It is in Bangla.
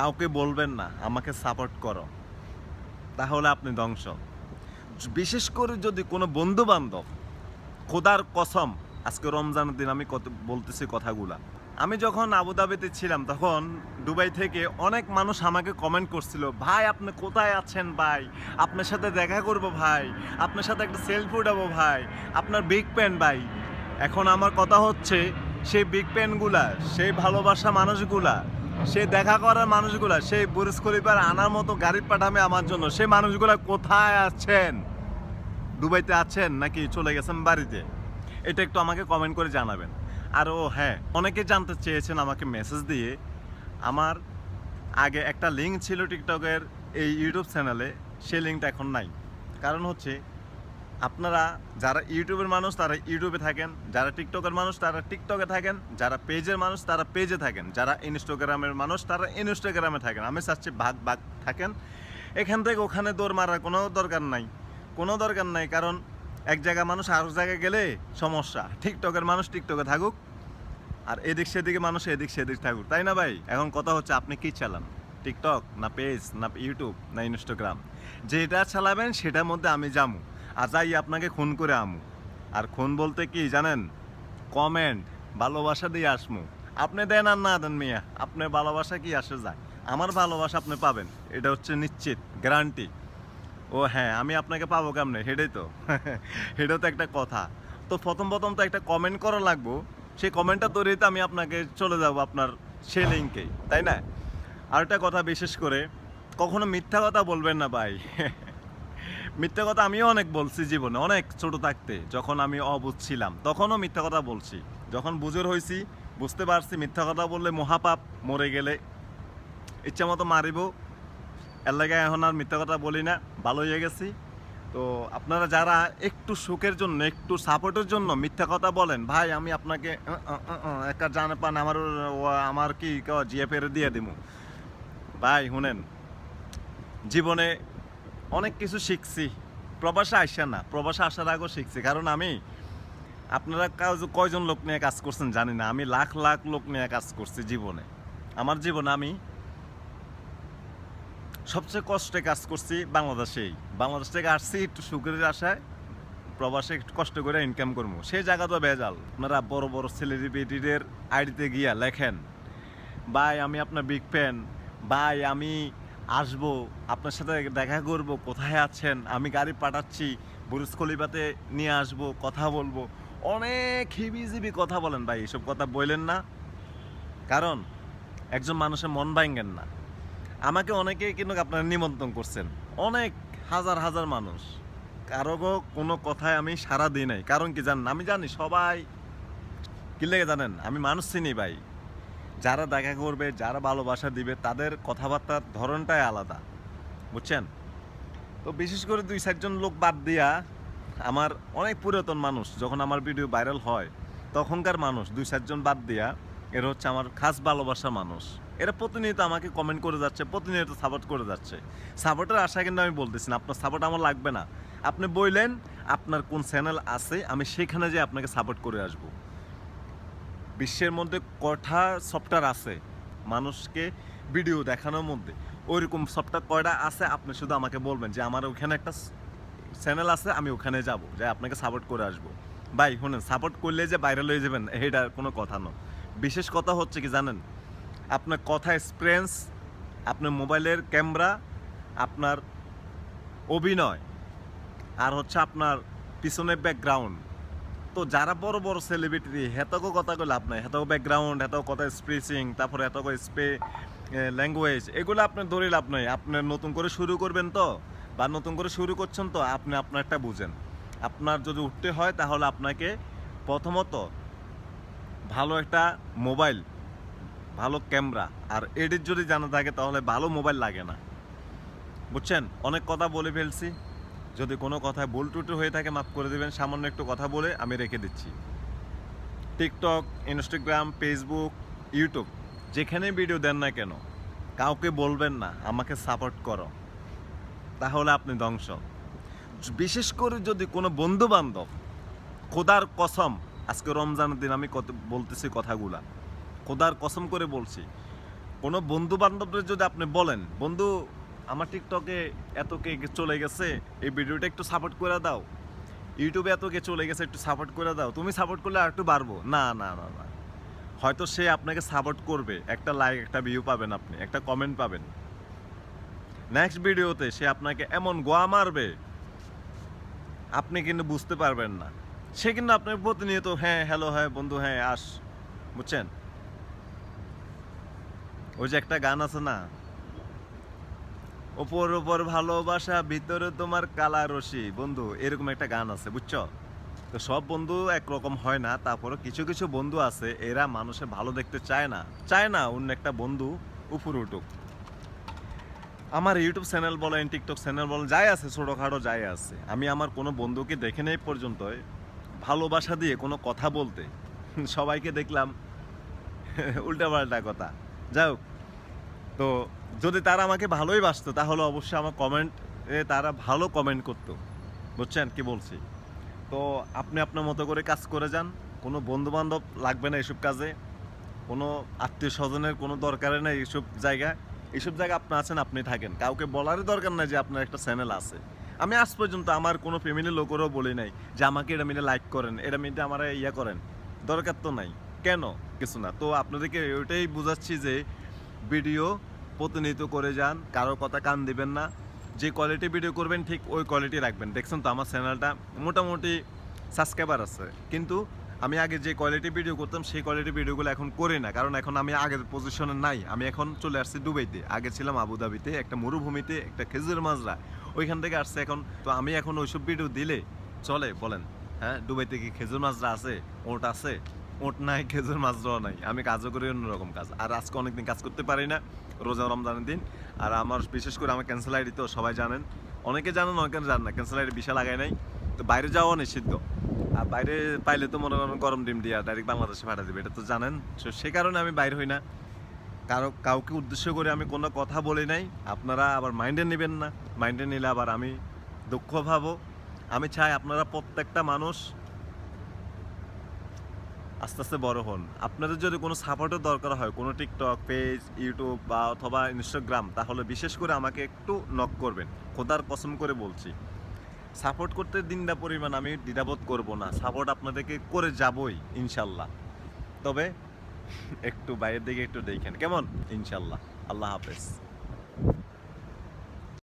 কাউকে বলবেন না, আমাকে সাপোর্ট করো। তাহলে আপনি ধ্বংস। বিশেষ করে যদি কোনো বন্ধু বান্ধব খোদার কসম, আজকে রমজানের দিন আমি কত বলতেছি কথাগুলা। আমি যখন আবুধাবিতে ছিলাম, তখন দুবাই থেকে অনেক মানুষ আমাকে কমেন্ট করছিল, ভাই, আপনি কোথায় আছেন ভাই? আপনার সাথে দেখা করব ভাই। আপনার সাথে একটা সেলফি উঠাবো ভাই। আপনার বিগ প্যান ভাই। এখন আমার কথা হচ্ছে, সেই বিগ প্যানগুলা সেই ভালোবাসা মানুষগুলা সেই দেখা করার মানুষগুলা, সেই বুরুজ খলিফার আনার মতো গাড়ি পাঠাবে আমার জন্য। সেই মানুষগুলা কোথায় আছেন? দুবাইতে আছেন নাকি চলে গেছেন বাড়িতে? এটা একটু আমাকে কমেন্ট করে জানাবেন। আর ও হ্যাঁ অনেকে জানতে চেয়েছেন আমাকে মেসেজ দিয়ে। আমার আগে একটা লিঙ্ক ছিল টিকটকের এই ইউটিউব চ্যানেলে সেই লিঙ্কটা এখন নাই। কারণ হচ্ছে আপনারা যারা ইউটিউবের মানুষ, তারা ইউটিউবে থাকেন। যারা টিকটকের মানুষ, তারা টিকটকে থাকেন। যারা পেজের মানুষ, তারা পেজে থাকেন। যারা ইনস্টাগ্রামের মানুষ, তারা ইনস্টাগ্রামে থাকেন। আমি চাচ্ছি ভাগ ভাগ থাকেন। এখান থেকে ওখানে দৌড় মারার কোনো দরকার নাই। কোনো দরকার নাই, কারণ এক জায়গা মানুষ আর জায়গায় গেলে সমস্যা। টিকটকের মানুষ টিকটকে থাকুক, আর এদিক সেদিকে মানুষ এদিক সেদিক থাকুক। তাই না ভাই? এখন কথা হচ্ছে, আপনি কি চালান? টিকটক না পেজ, না ইউটিউব, না ইনস্টাগ্রাম? যেটা চালাবেন, সেটার মধ্যে আমি যামু আর যাই আপনাকে খুন করে আমু। আর খুন বলতে কি জানেন? কমেন্ট, ভালোবাসা দিয়ে আসমু। আপনি দেন আর না দেন মিয়া আপনার ভালোবাসা কি আসে যায়? আমার ভালোবাসা আপনি পাবেন, এটা হচ্ছে নিশ্চিত গ্যারান্টি ও হ্যাঁ আমি আপনাকে পাবো কেমনে? সেটাই তো। সেটাও তো একটা কথা। তো প্রথম প্রথম তো একটা কমেন্ট করা লাগবো। সেই কমেন্টটা তৈরি তো আমি আপনাকে চলে যাব আপনার সে লিঙ্কেই তাই না? আর একটা কথা বিশেষ করে, কখনো মিথ্যা কথা বলবেন না ভাই। মিথ্যা কথা আমিও অনেক বলছি জীবনে, অনেক ছোট থাকতে, যখন আমি অবুঝ ছিলাম, তখনও মিথ্যা কথা বলছি। যখন বুঝর হয়েছি বুঝতে পারছি মিথ্যা কথা বললে মহাপাপ, মরে গেলে ইচ্ছা মতো মারিব। লাগে এখন আর মিথ্যা কথা বলি না ভালো হয়ে গেছি। তো আপনারা যারা একটু সুখের জন্য, একটু সাপোর্টের জন্য মিথ্যা কথা বলেন, ভাই আমি আপনাকে একটা জানে পান, আমার আমার কি জিএফ এর দিয়ে দিব ভাই, শুনেন, জীবনে অনেক কিছু শিখছি। প্রবাসে আসা না, প্রবাসে আসার আগেও শিখছি। কারণ আমি, আপনারা কয়জন লোক নিয়ে কাজ করছেন জানি না। আমি লাখ লাখ লোক নিয়ে কাজ করছি জীবনে। আমার জীবনে আমি সবচেয়ে কষ্টে কাজ করছি বাংলাদেশেই। বাংলাদেশ থেকে আসছি একটু সুখের আশায়, প্রবাসে একটু কষ্ট করে ইনকাম করব। সেই জায়গা তো বেজাল আপনারা বড় বড় সেলিব্রিটিদের আইডিতে গিয়া লেখেন, ভাই, আমি আপনার বিগ ফ্যান ভাই, আমি আসব, আপনার সাথে দেখা করব, কোথায় আছেন, আমি গাড়ি পাঠাচ্ছি, বুরুজ খলিফাতে নিয়ে আসব, কথা বলব। অনেক হিবিজিবি কথা বলেন ভাই, এসব কথা বললেন না। কারণ, একজন মানুষের মন ভাঙ্গেন না। আমাকে অনেকে কিন্তু আপনারা নিমন্ত্রণ করছেন। অনেক হাজার হাজার মানুষ। কারও কোনো কথায় আমি সারা দিই নাই। কারণ কি জানেন, আমি জানি সবাই, কি লেগে জানেন, আমি মানুষ চিনি ভাই। যারা দেখা করবে, যারা ভালোবাসা দিবে, তাদের কথাবার্তার ধরনটাই আলাদা। বুঝছেন? তো বিশেষ করে দুই চারজন লোক বাদ দিয়া আমার অনেক পুরাতন মানুষ, যখন আমার ভিডিও ভাইরাল হয়, তখনকার মানুষ, দুই চারজন বাদ দিয়া, এরা হচ্ছে আমার খাস ভালোবাসার মানুষ। এরা প্রতিনিয়ত আমাকে কমেন্ট করে যাচ্ছে, প্রতিনিয়ত সাপোর্ট করে যাচ্ছে। সাপোর্টের আশা কিন্তু আমি বলতেছি না, আপনার সাপোর্ট আমার লাগবে না। আপনি বললেন আপনার কোন চ্যানেল আছে, আমি সেখানে যে আপনাকে সাপোর্ট করে আসব। বিশ্বের মধ্যে কটা সফটওয়্যার আছে? মানুষকে ভিডিও দেখানোর মধ্যে। ওইরকম সফটওয়্যার কয়টা আছে? আপনি শুধু আমাকে বলবেন যে আমার ওখানে একটা চ্যানেল আছে, আমি ওখানে যাব, যে আপনাকে সাপোর্ট করে আসব। ভাই, শুনেন সাপোর্ট করলে যে ভাইরাল হয়ে যাবেন, এটা কোনো কথা নয়। বিশেষ কথা হচ্ছে কি জানেন? আপনার কথা এক্সপিরিয়েন্স আপনার মোবাইলের ক্যামেরা আপনার অভিনয়, আর হচ্ছে আপনার পিছনের ব্যাকগ্রাউন্ড তো যারা বড় বড় সেলিব্রিটি হেতকো কথা কই লাভ নাই। হেতকো ব্যাকগ্রাউন্ড হেতকো কথা স্প্রেসিং তারপরে হেতকো স্পে ল্যাঙ্গুয়েজ এগুলো আপনার ধরে লাভ নাই। আপনি নতুন করে শুরু করবেন তো, বা নতুন করে শুরু করছেন তো, আপনি আপনারটা বুঝেন। আপনার যদি উঠতে হয়, তাহলে আপনাকে প্রথমত ভালো একটা মোবাইল ভালো ক্যামেরা আর এডিট যদি জানা থাকে, তাহলে ভালো মোবাইল লাগে না। বুঝছেন? অনেক কথা বলে ফেলছি। যদি কোনো কথায় ভুল টুটু হয়ে থাকে, মাফ করে দেবেন। সামান্য একটু কথা বলে আমি রেখে দিচ্ছি। টিকটক, ইনস্টাগ্রাম, ফেসবুক, ইউটিউব, যেখানে ভিডিও দেন না কেন, কাউকে বলবেন না, আমাকে সাপোর্ট করো। তাহলে আপনি ধ্বংস। বিশেষ করে যদি কোনো বন্ধু বান্ধব খোদার কসম, আজকে রমজানের দিন আমি কত বলতেছি কথাগুলা। খোদার কসম করে বলছি, কোনো বন্ধু বান্ধবদের যদি আপনি বলেন, বন্ধু আমার টিকটকে এত কে চলে গেছে, এই ভিডিওটা একটু সাপোর্ট করে দাও। ইউটিউবে এত কে চলে গেছে, একটু সাপোর্ট করে দাও। তুমি সাপোর্ট করলে আর একটু বাড়বো। না না না না। হয়তো সে আপনাকে সাপোর্ট করবে। একটা লাইক একটা ভিউ পাবেন আপনি, একটা কমেন্ট পাবেন। নেক্সট ভিডিওতে সে আপনাকে এমন গোয়া মারবে, আপনি কিন্তু বুঝতে পারবেন না। সে কিন্তু আপনার প্রতিনিয়ত হ্যাঁ হ্যালো হ্যাঁ বন্ধু হ্যাঁ আস। বুঝছেন? ওই যে একটা গান আছে না? ওপর ওপর ভালোবাসা, ভিতরে তোমার কালা রশি। বন্ধু, এরকম একটা গান আছে, বুঝছ? তো সব বন্ধু একরকম হয় না তারপরে কিছু কিছু বন্ধু আছে, এরা মানুষের ভালো দেখতে চায় না। চায় না অন্য একটা বন্ধু উপরে উঠুক। আমার ইউটিউব চ্যানেল বলেন, টিকটক চ্যানেল বলেন, যাই আছে, ছোটোখাটো যাই আছে। আমি আমার কোনো বন্ধুকে দেখে নেই পর্যন্ত ভালোবাসা দিয়ে কোনো কথা বলতে। সবাইকে দেখলাম। উল্টাপাল্টা কথা। যাই হোক তো যদি তারা আমাকে ভালোই বাসতো, তাহলে অবশ্যই আমার কমেন্ট তারা ভালো কমেন্ট করতো। বুঝছেন? কি বলছি? তো আপনি আপনার মতো করে কাজ করে যান। কোনো বন্ধু বান্ধব লাগবে না এসব কাজে। কোনো আত্মীয় স্বজনের কোনো দরকার নেই এইসব জায়গা এইসব জায়গা আপনি আছেন, আপনি থাকেন। কাউকে বলারই দরকার নাই যে আপনার একটা চ্যানেল আছে। আমি আজ পর্যন্ত আমার কোনো ফ্যামিলির লোকেরও বলি নাই যে আমাকে এটা মিলে লাইক করেন, এটা মিলে আমার ইয়া করেন। দরকার তো নাই। কেন? কিছু না। তো আপনাদেরকে ওইটাই বোঝাচ্ছি যে ভিডিও প্রতিনিয়ত করে যান, কারও কথা কান দিবেন না। যে কোয়ালিটি ভিডিও করবেন, ঠিক ওই কোয়ালিটি রাখবেন। দেখছেন তো আমার চ্যানেলটা মোটামুটি সাবস্ক্রাইবার আছে। কিন্তু আমি আগে যে কোয়ালিটি ভিডিও করতাম, সেই কোয়ালিটি ভিডিওগুলো এখন করি না। কারণ এখন আমি আগের পজিশনে নাই। আমি এখন চলে আসছি দুবাইতে। আগে ছিলাম আবুধাবিতে, একটা মরুভূমিতে, একটা খেজুর মাজরা। ওইখান থেকে আসছে এখন। তো আমি এখন ওইসব ভিডিও দিলে চলে, বলেন হ্যাঁ দুবাইতে কি খেজুর মাজরা আছে, ওট আছে? ওট নাই, খেজুর মাজরাও নাই। আমি কাজও করি অন্যরকম কাজ। আর আজকে অনেকদিন কাজ করতে পারি না, রোজা রমজানের দিন। আর আমার বিশেষ করে আমার ক্যান্সেল আইডি তো সবাই জানেন। অনেকে জানেন অনেকে জানেন না। ক্যান্সেল আইডি বিশাল লাগাই নাই। তো বাইরে যাওয়া নিষিদ্ধ। আর বাইরে পাইলে তো মনে করেন গরম ডিম দিয়া ডাইরেক্ট বাংলাদেশে পাঠা দিবে, এটা তো জানেন। তো সে কারণে আমি বাইর হই না। কারও, কাউকে উদ্দেশ্য করে আমি কোনো কথা বলি নাই। আপনারা আবার মাইন্ডে নেবেন না। মাইন্ডে নিলে আবার আমি দুঃখ ভাবো। আমি চাই আপনারা প্রত্যেকটা মানুষ আস্তে আস্তে বড় হন। আপনাদের যদি কোনো সাপোর্টের দরকার হয়, কোনো টিকটক পেজ ইউটিউব বা অথবা ইনস্টাগ্রাম তাহলে বিশেষ করে আমাকে একটু নক করবেন। খোদার কসম করে বলছি। সাপোর্ট করতে দিনটা পরিমাণ আমি দ্বিধাবোধ করব না। সাপোর্ট আপনাদেরকে করে যাবই, ইনশাল্লাহ। তবে একটু বাইরের দিকে একটু দেখেন। কেমন? ইনশাল্লাহ। আল্লাহ হাফেজ।